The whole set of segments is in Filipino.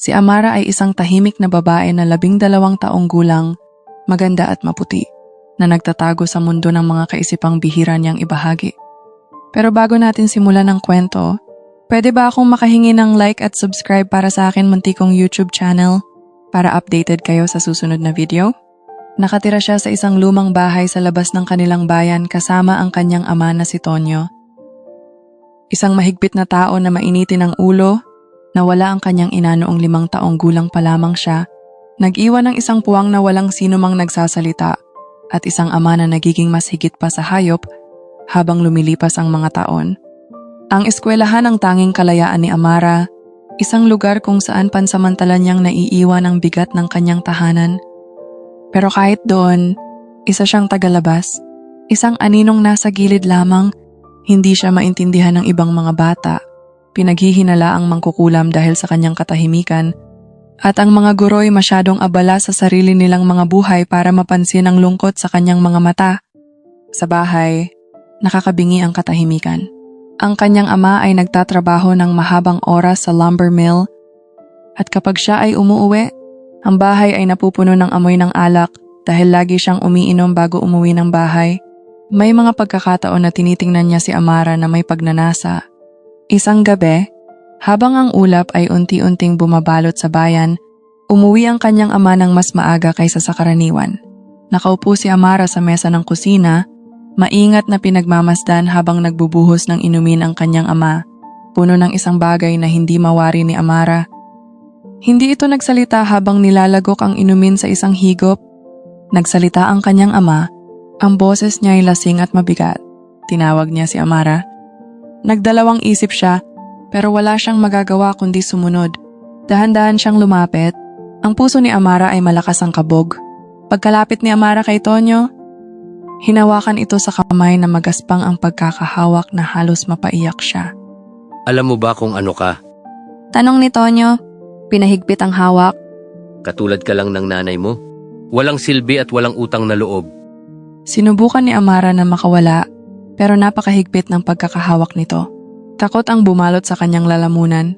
Si Amara ay isang tahimik na babae na labing dalawang taong gulang, maganda at maputi, na nagtatago sa mundo ng mga kaisipang bihira niyang ibahagi. Pero bago natin simulan ang kwento, pwede ba akong makahingi ng like at subscribe para sa akin muntikong YouTube channel para updated kayo sa susunod na video? Nakatira siya sa isang lumang bahay sa labas ng kanilang bayan kasama ang kanyang ama na si Tonyo. Isang mahigpit na tao na mainitin ang ulo, na wala ang kanyang ina noong limang taong gulang pa lamang siya, nag-iwan ng isang puwang na walang sino mang nagsasalita at isang ama na nagiging mas higit pa sa hayop habang lumilipas ang mga taon. Ang eskwelahan ang tanging kalayaan ni Amara, isang lugar kung saan pansamantala niyang naiiwan ang bigat ng kanyang tahanan. Pero kahit doon, isa siyang tagalabas, isang aninong nasa gilid lamang, hindi siya maintindihan ng ibang mga bata pinaghihinala ang mangkukulam dahil sa kanyang katahimikan, at ang mga guro'y masyadong abala sa sarili nilang mga buhay para mapansin ang lungkot sa kanyang mga mata. Sa bahay, nakakabingi ang katahimikan. Ang kanyang ama ay nagtatrabaho ng mahabang oras sa lumber mill, at kapag siya ay umuuwi, ang bahay ay napupuno ng amoy ng alak dahil lagi siyang umiinom bago umuwi ng bahay. May mga pagkakataon na tinitingnan niya si Amara na may pagnanasa Isang gabi, habang ang ulap ay unti-unting bumabalot sa bayan, umuwi ang kanyang ama ng mas maaga kaysa sa karaniwan. Nakaupo si Amara sa mesa ng kusina, maingat na pinagmamasdan habang nagbubuhos ng inumin ang kanyang ama, puno ng isang bagay na hindi mawari ni Amara. Hindi ito nagsalita habang nilalagok ang inumin sa isang higop. Nagsalita ang kanyang ama, ang boses niya ay lasing at mabigat. Tinawag niya si Amara. Nagdalawang isip siya, pero wala siyang magagawa kundi sumunod. Dahan-dahan siyang lumapit. Ang puso ni Amara ay malakas ang kabog. Pagkalapit ni Amara kay Tonyo, hinawakan ito sa kamay na magaspang ang pagkakahawak na halos mapaiyak siya. Alam mo ba kung ano ka? Tanong ni Tonyo, pinahigpit ang hawak. Katulad ka lang ng nanay mo? Walang silbi at walang utang na loob. Sinubukan ni Amara na makawala pero napakahigpit ng pagkakahawak nito. Takot ang bumalot sa kanyang lalamunan.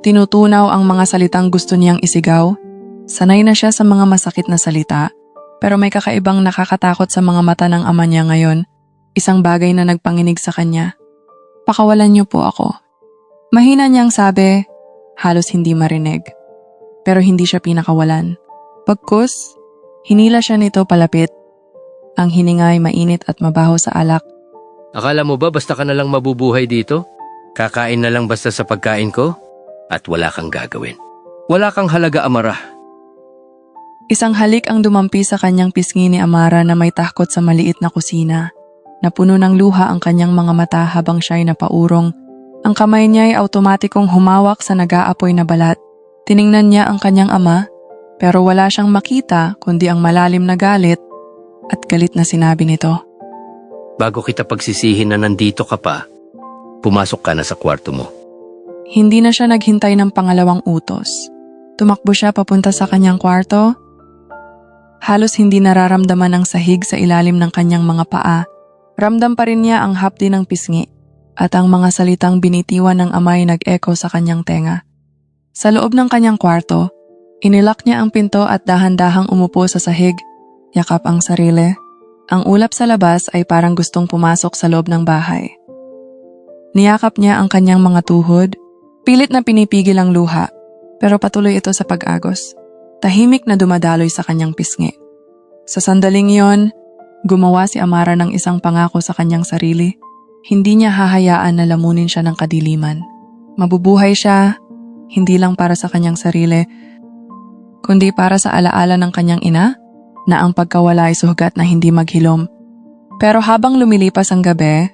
Tinutunaw ang mga salitang gusto niyang isigaw. Sanay na siya sa mga masakit na salita, pero may kakaibang nakakatakot sa mga mata ng ama niya ngayon, isang bagay na nagpanginig sa kanya. Pakawalan niyo po ako. Mahina niyang sabi, halos hindi marinig. Pero hindi siya pinakawalan. Pagkus, hinila siya nito palapit ang hininga ay mainit at mabaho sa alak. Akala mo ba basta ka na lang mabubuhay dito? Kakain na lang basta sa pagkain ko? At wala kang gagawin. Wala kang halaga, Amara. Isang halik ang dumampi sa kanyang pisngi ni Amara na may tahkot sa maliit na kusina. Napuno ng luha ang kanyang mga mata habang siya'y napaurong. Ang kamay niya ay automatikong humawak sa nag-aapoy na balat. Tiningnan niya ang kanyang ama, pero wala siyang makita kundi ang malalim na galit at galit na sinabi nito. Bago kita pagsisihin na nandito ka pa, pumasok ka na sa kwarto mo. Hindi na siya naghintay ng pangalawang utos. Tumakbo siya papunta sa kanyang kwarto. Halos hindi nararamdaman ang sahig sa ilalim ng kanyang mga paa. Ramdam pa rin niya ang hapdi ng pisngi at ang mga salitang binitiwan ng amay nag-echo sa kanyang tenga. Sa loob ng kanyang kwarto, inilak niya ang pinto at dahan-dahang umupo sa sahig yakap ang sarili. Ang ulap sa labas ay parang gustong pumasok sa loob ng bahay. Niyakap niya ang kanyang mga tuhod, pilit na pinipigil ang luha, pero patuloy ito sa pag-agos. Tahimik na dumadaloy sa kanyang pisngi. Sa sandaling iyon, gumawa si Amara ng isang pangako sa kanyang sarili. Hindi niya hahayaan na lamunin siya ng kadiliman. Mabubuhay siya, hindi lang para sa kanyang sarili, kundi para sa alaala ng kanyang ina na ang pagkawala ay sugat na hindi maghilom. Pero habang lumilipas ang gabi,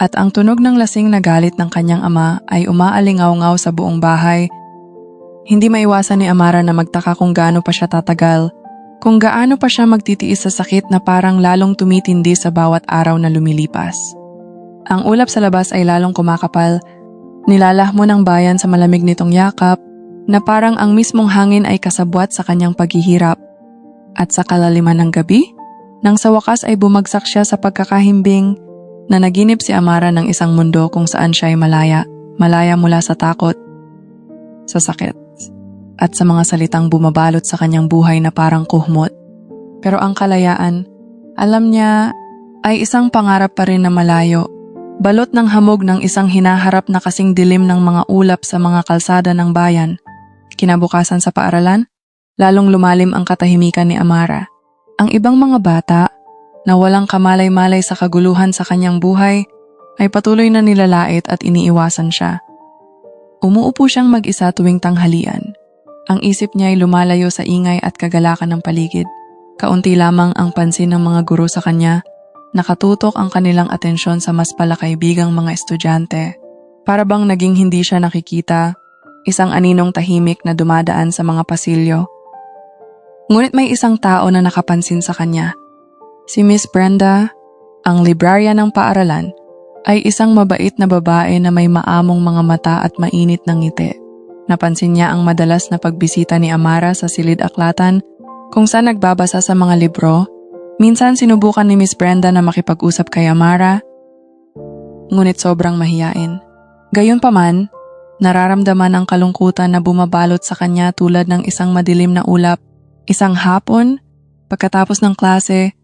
at ang tunog ng lasing na galit ng kanyang ama ay umaalingaw-ngaw sa buong bahay, hindi maiwasan ni Amara na magtaka kung gaano pa siya tatagal, kung gaano pa siya magtitiis sa sakit na parang lalong tumitindi sa bawat araw na lumilipas. Ang ulap sa labas ay lalong kumakapal, nilalahmo ng bayan sa malamig nitong yakap, na parang ang mismong hangin ay kasabwat sa kanyang paghihirap. At sa kalaliman ng gabi, nang sa wakas ay bumagsak siya sa pagkakahimbing na naginip si Amara ng isang mundo kung saan siya ay malaya, malaya mula sa takot, sa sakit, at sa mga salitang bumabalot sa kanyang buhay na parang kuhmot. Pero ang kalayaan, alam niya, ay isang pangarap pa rin na malayo. Balot ng hamog ng isang hinaharap na kasing dilim ng mga ulap sa mga kalsada ng bayan. Kinabukasan sa paaralan, lalong lumalim ang katahimikan ni Amara. Ang ibang mga bata, na walang kamalay-malay sa kaguluhan sa kanyang buhay, ay patuloy na nilalait at iniiwasan siya. Umuupo siyang mag-isa tuwing tanghalian. Ang isip niya ay lumalayo sa ingay at kagalakan ng paligid. Kaunti lamang ang pansin ng mga guro sa kanya, nakatutok ang kanilang atensyon sa mas palakaibigang mga estudyante. Para bang naging hindi siya nakikita, isang aninong tahimik na dumadaan sa mga pasilyo. Ngunit may isang tao na nakapansin sa kanya. Si Miss Brenda, ang librarya ng paaralan, ay isang mabait na babae na may maamong mga mata at mainit ng ngiti. Napansin niya ang madalas na pagbisita ni Amara sa silid aklatan kung saan nagbabasa sa mga libro. Minsan sinubukan ni Miss Brenda na makipag-usap kay Amara, ngunit sobrang mahiyain. Gayunpaman, nararamdaman ang kalungkutan na bumabalot sa kanya tulad ng isang madilim na ulap. Isang hapon, pagkatapos ng klase,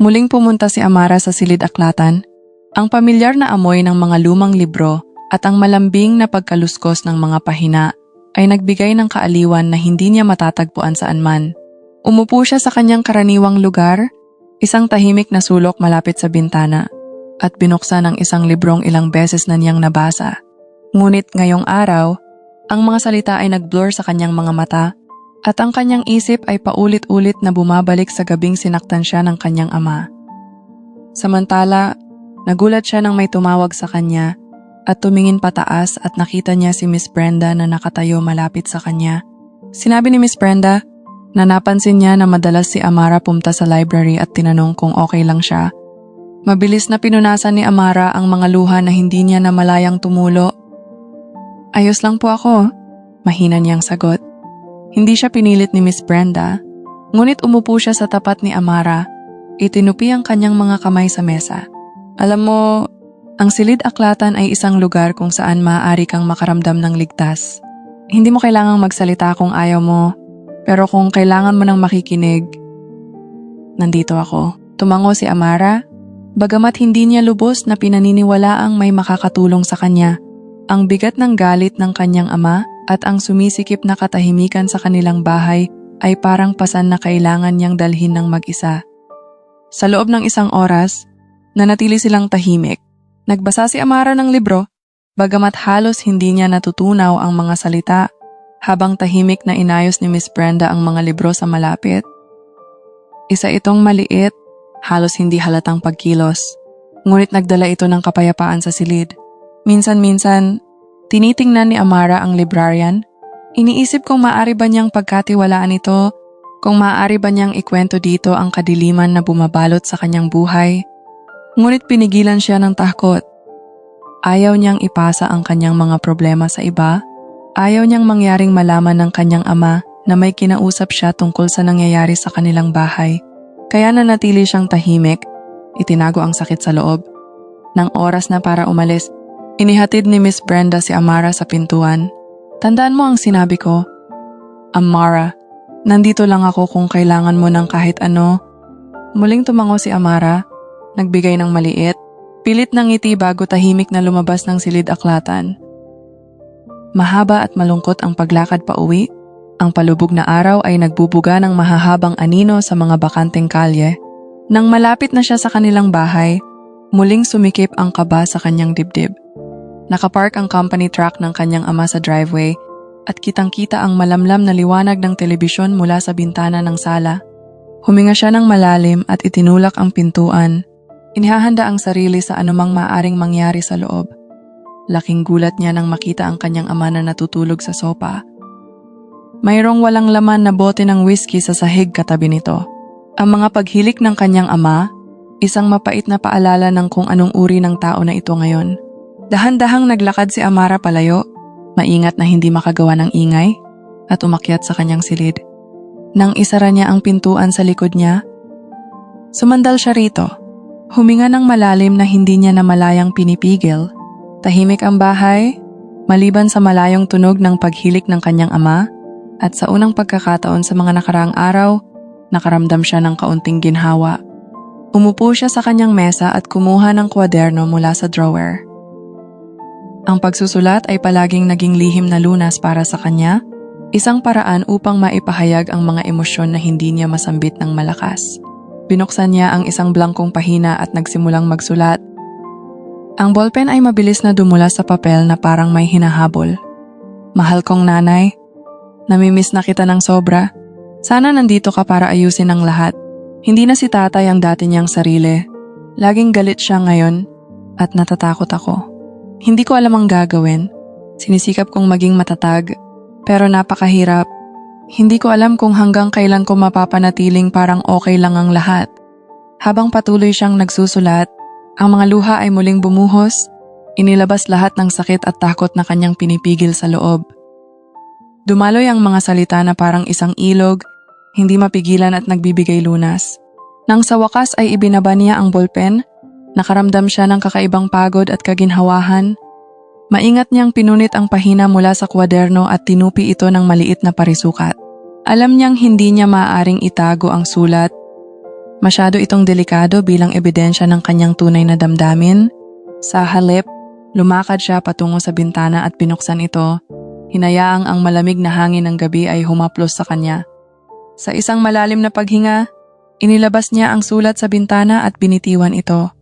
muling pumunta si Amara sa silid aklatan ang pamilyar na amoy ng mga lumang libro at ang malambing na pagkaluskos ng mga pahina ay nagbigay ng kaaliwan na hindi niya matatagpuan saan man. Umupo siya sa kanyang karaniwang lugar, isang tahimik na sulok malapit sa bintana, at binuksan ang isang librong ilang beses na niyang nabasa. Ngunit ngayong araw, ang mga salita ay nag-blur sa kanyang mga mata at ang kanyang isip ay paulit-ulit na bumabalik sa gabing sinaktan siya ng kanyang ama. Samantala, Nagulat siya nang may tumawag sa kanya at tumingin pataas at nakita niya si Miss Brenda na nakatayo malapit sa kanya. Sinabi ni Miss Brenda na napansin niya na madalas si Amara pumunta sa library at tinanong kung okay lang siya. Mabilis na pinunasan ni Amara ang mga luha na hindi niya na malayang tumulo. Ayos lang po ako, mahina niyang sagot. Hindi siya pinilit ni Miss Brenda, ngunit umupo siya sa tapat ni Amara. Itinupi ang kanyang mga kamay sa mesa. Alam mo, ang silid aklatan ay isang lugar kung saan maaari kang makaramdam ng ligtas. Hindi mo kailangang magsalita kung ayaw mo, pero kung kailangan mo ng makikinig, nandito ako. Tumango si Amara, bagamat hindi niya lubos na pinaniniwalaang may makakatulong sa kanya. Ang bigat ng galit ng kanyang ama at ang sumisikip na katahimikan sa kanilang bahay ay parang pasan na kailangan niyang dalhin ng mag-isa. Sa loob ng isang oras, Nanatili silang tahimik. Nagbasa si Amara ng libro, bagamat halos hindi niya natutunaw ang mga salita habang tahimik na inayos ni Miss Brenda ang mga libro sa malapit. Isa itong maliit, halos hindi halatang pagkilos, ngunit nagdala ito ng kapayapaan sa silid. Minsan-minsan, tinitingnan ni Amara ang librarian. Iniisip kung maaari ba niyang pagkatiwalaan ito, kung maaari ba niyang ikwento dito ang kadiliman na bumabalot sa kanyang buhay Ngunit pinigilan siya ng takot. Ayaw niyang ipasa ang kanyang mga problema sa iba. Ayaw niyang mangyaring malaman ng kanyang ama na may kinausap siya tungkol sa nangyayari sa kanilang bahay. Kaya nanatili siyang tahimik, itinago ang sakit sa loob. Nang oras na para umalis, inihatid ni Miss Brenda si Amara sa pintuan. Tandaan mo ang sinabi ko. Amara, nandito lang ako kung kailangan mo ng kahit ano. Muling tumango si Amara nagbigay ng maliit, pilit ng ngiti bago tahimik na lumabas ng silid aklatan. Mahaba at malungkot ang paglakad pa uwi. Ang palubog na araw ay nagbubuga ng mahahabang anino sa mga bakanteng kalye. Nang malapit na siya sa kanilang bahay, muling sumikip ang kaba sa kanyang dibdib. Nakapark ang company truck ng kanyang ama sa driveway at kitang-kita ang malamlam na liwanag ng telebisyon mula sa bintana ng sala. Huminga siya ng malalim at itinulak ang pintuan Inihahanda ang sarili sa anumang maaring mangyari sa loob. Laking gulat niya nang makita ang kanyang ama na natutulog sa sopa. Mayroong walang laman na bote ng whiskey sa sahig katabi nito. Ang mga paghilik ng kanyang ama, isang mapait na paalala ng kung anong uri ng tao na ito ngayon. Dahan-dahang naglakad si Amara palayo, maingat na hindi makagawa ng ingay, at umakyat sa kanyang silid. Nang isara niya ang pintuan sa likod niya, sumandal siya rito Huminga ng malalim na hindi niya na malayang pinipigil. Tahimik ang bahay, maliban sa malayong tunog ng paghilik ng kanyang ama at sa unang pagkakataon sa mga nakaraang araw, nakaramdam siya ng kaunting ginhawa. Umupo siya sa kanyang mesa at kumuha ng kwaderno mula sa drawer. Ang pagsusulat ay palaging naging lihim na lunas para sa kanya, isang paraan upang maipahayag ang mga emosyon na hindi niya masambit ng malakas. Binuksan niya ang isang blangkong pahina at nagsimulang magsulat. Ang ballpen ay mabilis na dumula sa papel na parang may hinahabol. Mahal kong nanay, namimiss na kita ng sobra. Sana nandito ka para ayusin ang lahat. Hindi na si tatay ang dati niyang sarili. Laging galit siya ngayon at natatakot ako. Hindi ko alam ang gagawin. Sinisikap kong maging matatag, pero napakahirap. Hindi ko alam kung hanggang kailan ko mapapanatiling parang okay lang ang lahat. Habang patuloy siyang nagsusulat, ang mga luha ay muling bumuhos, inilabas lahat ng sakit at takot na kanyang pinipigil sa loob. Dumaloy ang mga salita na parang isang ilog, hindi mapigilan at nagbibigay lunas. Nang sa wakas ay ibinaba niya ang ballpen, nakaramdam siya ng kakaibang pagod at kaginhawahan. Maingat niyang pinunit ang pahina mula sa kwaderno at tinupi ito ng maliit na parisukat. Alam niyang hindi niya maaaring itago ang sulat. Masyado itong delikado bilang ebidensya ng kanyang tunay na damdamin. Sa halip, lumakad siya patungo sa bintana at binuksan ito. Hinayaang ang malamig na hangin ng gabi ay humaplos sa kanya. Sa isang malalim na paghinga, inilabas niya ang sulat sa bintana at binitiwan ito.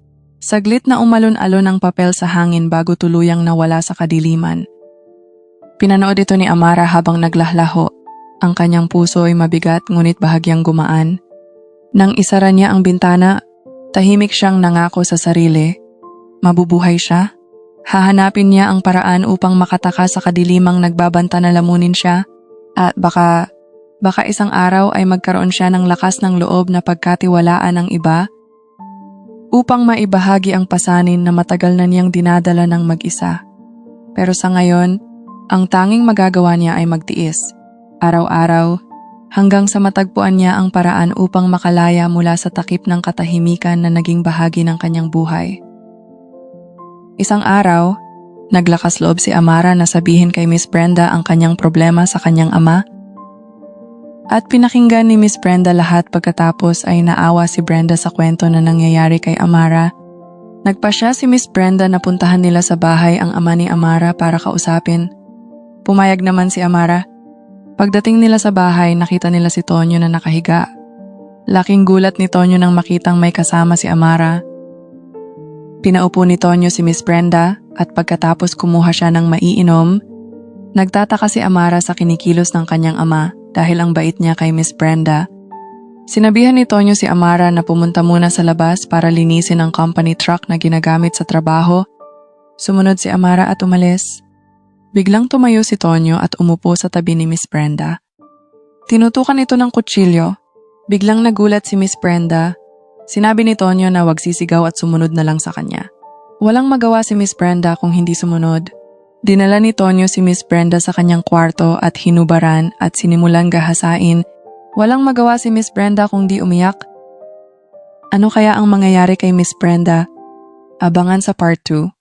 Saglit na umalon-alon ang papel sa hangin bago tuluyang nawala sa kadiliman. Pinanood ito ni Amara habang naglahlaho. Ang kanyang puso ay mabigat ngunit bahagyang gumaan. Nang isara niya ang bintana, tahimik siyang nangako sa sarili. Mabubuhay siya. Hahanapin niya ang paraan upang makataka sa kadilimang nagbabanta na lamunin siya at baka baka isang araw ay magkaroon siya ng lakas ng loob na pagkatiwalaan ng iba upang maibahagi ang pasanin na matagal na niyang dinadala ng mag-isa. Pero sa ngayon, ang tanging magagawa niya ay magtiis. Araw-araw, hanggang sa matagpuan niya ang paraan upang makalaya mula sa takip ng katahimikan na naging bahagi ng kanyang buhay. Isang araw, naglakas loob si Amara na sabihin kay Miss Brenda ang kanyang problema sa kanyang ama. At pinakinggan ni Miss Brenda lahat pagkatapos ay naawa si Brenda sa kwento na nangyayari kay Amara. Nagpa siya si Miss Brenda na puntahan nila sa bahay ang ama ni Amara para kausapin. Pumayag naman si Amara. Pagdating nila sa bahay, nakita nila si Tonyo na nakahiga. Laking gulat ni Tonyo nang makitang may kasama si Amara. Pinaupo ni Tonyo si Miss Brenda at pagkatapos kumuha siya ng maiinom, nagtataka si Amara sa kinikilos ng kanyang ama dahil ang bait niya kay Miss Brenda. Sinabihan ni Tonyo si Amara na pumunta muna sa labas para linisin ang company truck na ginagamit sa trabaho. Sumunod si Amara at umalis. Biglang tumayo si Tonyo at umupo sa tabi ni Miss Brenda. Tinutukan ito ng kutsilyo. Biglang nagulat si Miss Brenda. Sinabi ni Tonyo na wag sisigaw at sumunod na lang sa kanya. Walang magawa si Miss Brenda kung hindi sumunod. Dinala ni Tonyo si Miss Brenda sa kanyang kwarto at hinubaran at sinimulang gahasain. Walang magawa si Miss Brenda kung di umiyak. Ano kaya ang mangyayari kay Miss Brenda? Abangan sa part 2.